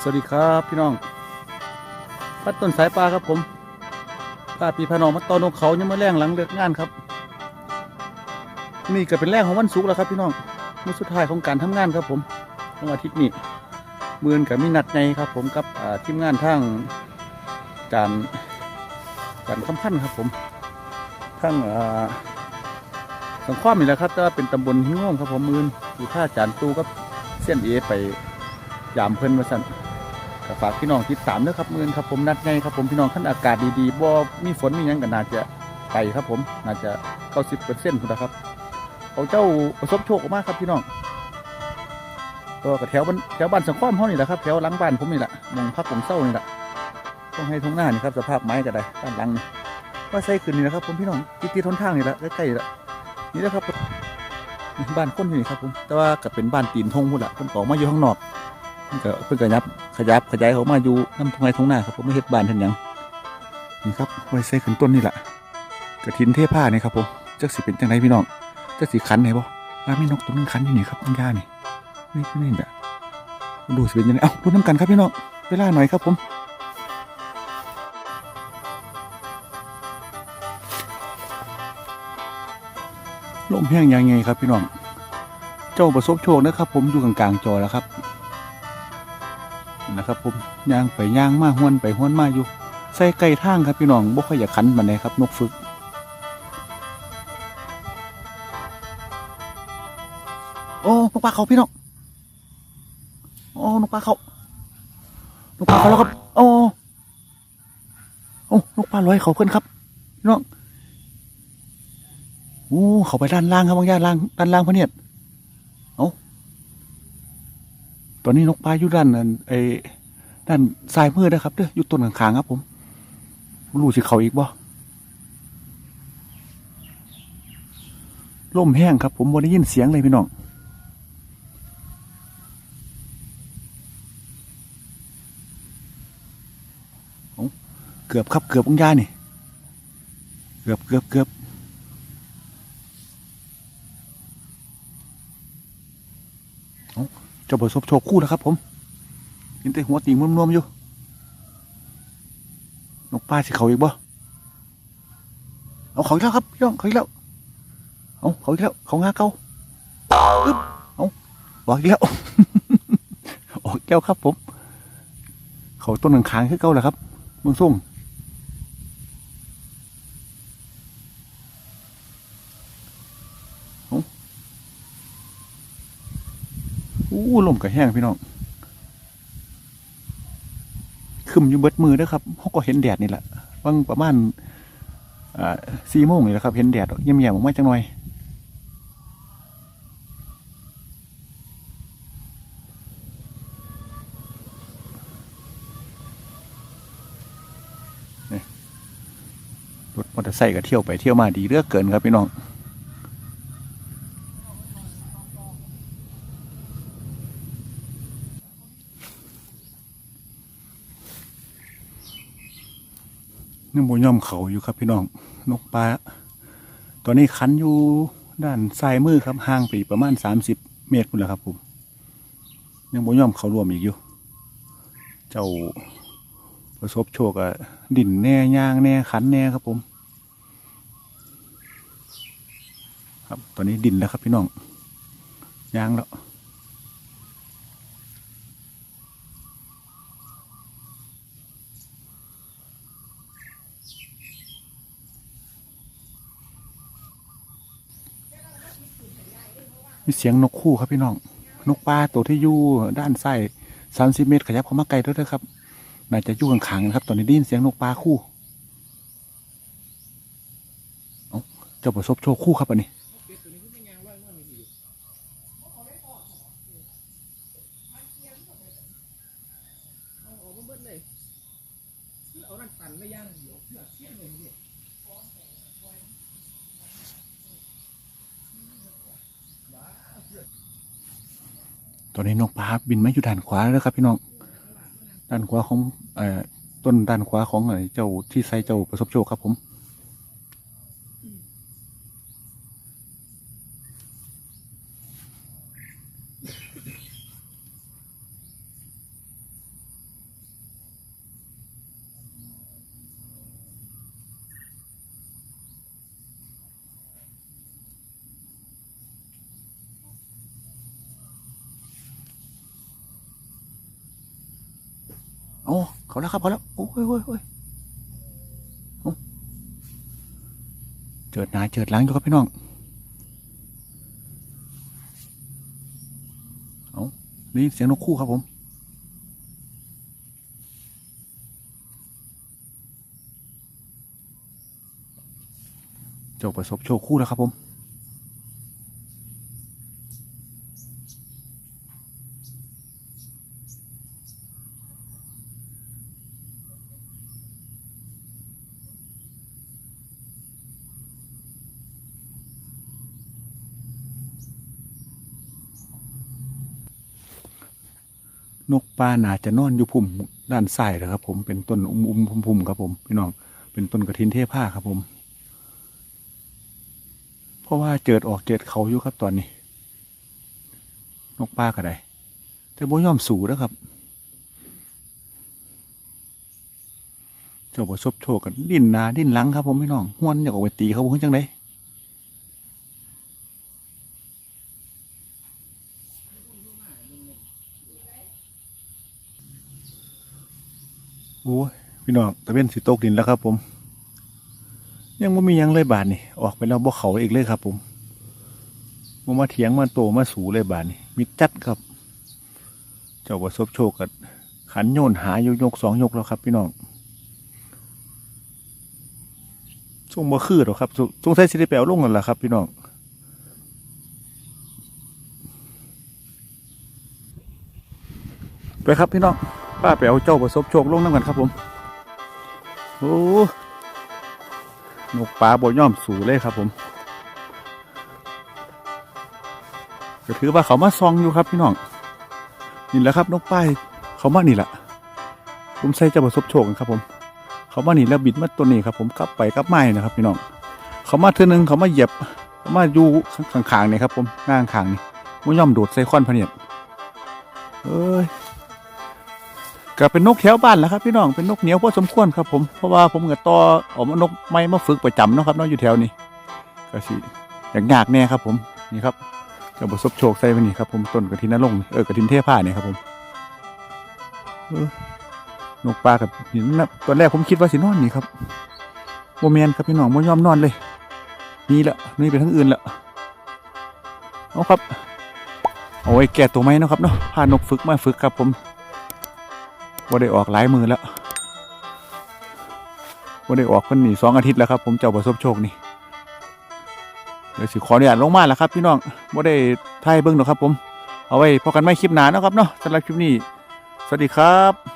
สวัสดีครับพี่น้องพัดต้นสายปลาครับผมพาพี่พานองมาตอนนกเขายังมาแรงหลังเลิกงานครับ นี่ก็เป็นแรงของวันศุกร์แล้วครับพี่น้องมื้อสุดท้ายของการทำงานครับผมวันอาทิตย์นี้มือนกับมีนัดในครับ ผมกับทีมงานทางการการคำพันธ์ครับผมทั้งสังความนี่แหละครับแต่ว่าเป็นตำบลหิ้งง่งครับผมมือนอยู่ท่าจานตูกับ เส้นเอไปยามเพิ่นมาสั่นก็ฝากพี่น้องติดตามเด้อครับมือนครับผมนัดไงครับผมพี่น้องขั้นอากาศดีๆบ่มีฝนมีหยังก็น่าจะไปครับผมน่าจะเก้าสิบเปอร์เซ็นต์คุณนะครับเอาเจ้าประสบโชคออกมาครับพี่น้องตัวกับแถวบ้านแถวบ้านสังข้อมห้องนี่แหละครับแถวหลังบ้านผมนี่แหละมองพักของเศร้านี่แหละต้องให้ทงหน้านี่ครับสภาพไม้ก็ได้ด้านหลังนี่ว่าใส่ขึ้นนี่แหละครับผมพี่น้องติดติดทนทางนี่แหละใกล้ๆนี่แหละนี่แหละครับ บ้านคนอยู่นี่ครับผมแต่ว่าก็เป็นบ้านตีนทงพุ่นละเพิ่นก็ออกมาอยู่ข้างนอกเพิ่นก็เพิ่นก็ยับขยับขยายเขามาอยู่น้ำทงไงทงหน้าครับผมไม่เฮ็ดบ้านทันยังนี่ครับไว้ใส่ขึ้นต้นนี่แหละกระถินเทผ้านี่ครับผมจักสิเป็นจังไดพี่น้องจักสิขันไหนบ่ว่ามีนกตัวนึงขันอยู่นี่ครับต้นหญ้านี่นี่นี่แบบดูสิเป็นยังไงเอ้าดูน้ำกันครับพี่น้องเวลาหน่อยครับผม ลมแห้งยังไงครับพี่น้อง เจ้าประสบโชคนะครับ ผมอยู่กลางๆจอแล้วครับ นะครับ ผมย่างไปย่างมาห้วนไปห้วนมาอยู่ ใส่ไก่ทางครับพี่น้องบ่ค่อยอยากขันมันเลยครับ นกฝึก โอ้นกปลาเขาพี่น้อง โอ้นกปลาเขานกปลาเขาแล้วครับ โอ้โอ้นกปลาลอยเขาเพื่อนครับ พี่น้อง อ้เขาไปด้านล่างครับบางย่านล่างด้านล่างพระเนียดเอาตอนนี้นกปลาอยู่ด้านไอ้ด้านซ้ายมือนะครับเด้ออยู่ต้นขางๆครับผมรู้สิเขาอีกบ่ลมแห้งครับ ผมบ่ได้ยินเสียงเลยพี่น้องเกือบครับเกือบองยานี่ เกือบเกือบเกือบ เอ้าเจะประสบโชคคู่แล้วครับ ผมเห็นแต่หัวตีงนวมๆอยู่นกปลาสิเขาอีกบ่เอาเขาอีกแล้วครับพี่องเขาอีกแล้วเอาเขาอีกแล้วเขางาเก่าอึ๊บเอาบอกอีกแล้วออกอีกแล้วครับ ผม เขาต้นหนังคางขึ้นเก่าแล้วครับเมืองส่ง ลมก็แห้งพี่น้องขึ้นอยู่เบิดมือเด้อครับเขาก็เห็นแดดนี่แหละบางประมาณสี่โมงนี่แหละครับ เห็นแดดเยี่ยมๆออกมาจังหน่อยรถมอเตอร์ไซค์ก็เที่ยวไปเที่ยวมาดีเลือกเกินครับพี่น้อง ยังบ่ย่อมเขาอยู่ครับพี่น้อง นกปลาตอนนี้คันอยู่ด้านซ้ายมือครับห่างไปประมาณสามสิบเมตรพุ่นแหละครับผมยังบ่ย่อมเขารวมอีกอยู่ เจ้าประสบโชคอะดินแน่ย่างแน่ขันแน่ครับผม ครับตอนนี้ดินแล้วครับพี่น้องย่างแล้ว มีเสียงนกคู่ครับพี่น้อง นกปลาตัวที่อยู่ด้านซ้ายสามสิบเมตรขยับเข้ามาไกลด้วยนะครับน่าจะอยู่ข้างๆนะครับ ตอนนี้ได้ยินเสียงนกปลาคู่เอ้าเจ้าประสบโชคคู่ครับอันนี้ ตอนนี้นกปลาบินมาอยู่ด้านขวาแล้วครับ พี่น้องด้านขวาของอต้นด้านขวาของไอ้เจ้าที่ไซเจ้าประสบโชคครับผม โอ้เขาแล้วครับเขาแล้วโอ้ยโอ้ยโอ้ยเจิดหนาเจิดล้างอยู่ครับพี่น้องเอาได้ยินเสียงนกคู่ครับผมจ้าประสบโชคคู่แล้วครับผม นกป่าหนาจะนอนอยู่พุ่มด้านซ้ายนะครับ ผมเป็นต้นอุ้มอุ้มพุ่มพุ่มครับผมพี่น้องเป็นต้นกระถินเทผ้าครับผม เพราะว่าเจิดออกเจิดเขาอยู่ครับตอนนี้ นกป่าก็ได้แต่บ่ย่อมสู่นะครับ เจ้าบ่ชบโชกันดิ้นหนาดิ้นหลังครับผมพี่น้องห้วนอยากออกไปตีเขาผมจังได โอ้ยพี่น้องตะเวนสิตกดินแล้วครับ ผม ยังไม่มียังเลยบาทนี่ออกไปแล้วบ่เขาอีกเลยครับ ผมบ่มาเถียงมาโตมาสูเลยบาทนี่มีจัดครับ เจ้าประสบโชคกับขันโยนหายกยกสองยกแล้วครับ พี่น้องส่งบ่คือหรอครับสสงสัยสิได้แปลลงกันล่ะครับ พี่น้องไปครับพี่น้อง ป้าไปเอาเจ้าประสบโชคลงน้ำกันครับผม โอ้นกป่าบ่ย่อมสูเลยครับผมก็ถือว่าเขามาซองอยู่ครับพี่น้องนี่แหละครับนกป้ายเขามานี่แหละผมใส่เจะประสบโชคกันครับผม เขามานี่แล้วบิดมาตัวนี้ครับ ผมกลับไปกลับมานี่นะครับ พี่น้อง เขามาเทือนึงเขามาเหยียบเขามาอยู่ข้างๆนี่ครับ ผมหน้าข้างนี่บ่ย่อมโดดใส่ค้อนพเนียดเอ้ย ก็เป็นนกแถวบ้านแหล้วครับ พี่น้องเป็นนกเหนียวพอสมควรครับผมเพราะว่าผมกับต่อออกมานกไม้มาฝึกประจำเนาะครับเนาะอยู่แถวนี้ก็สิอย่างยากแน่ครับผมนี่ครับจะประสบโชคใส่ไปนี่ครับผมต้นกระถินนรงเออกระถินเทผ้าเนี่ยครับผมนกปลากับนี่นะตอนแรกผมคิดว่าสินอนนี่ครับโมเมนครับพี่น้องโมยอมนอนเลย นี่แหละนี่ไปทั้งอื่นละเอาครับ เอาไว้แก่ตัวไหมนะครับเนาะพานกฝึกมาฝึกครับผม ว่าได้ออกหลายมือแล้วว่าได้ออกคนนี่สองอาทิตย์แล้วครับ ผมเจ้าประสบโชคนี่เดี๋ยวสิขออนุญาตลงมาแล้วครับพี่น้องว่าได้ถ่ายเบิ้งหรอกครับ ผม เอาไว้พอกันไม่คลิปหนาเนาะครับเนาะสำหรับคลิปนี้ สวัสดีครับ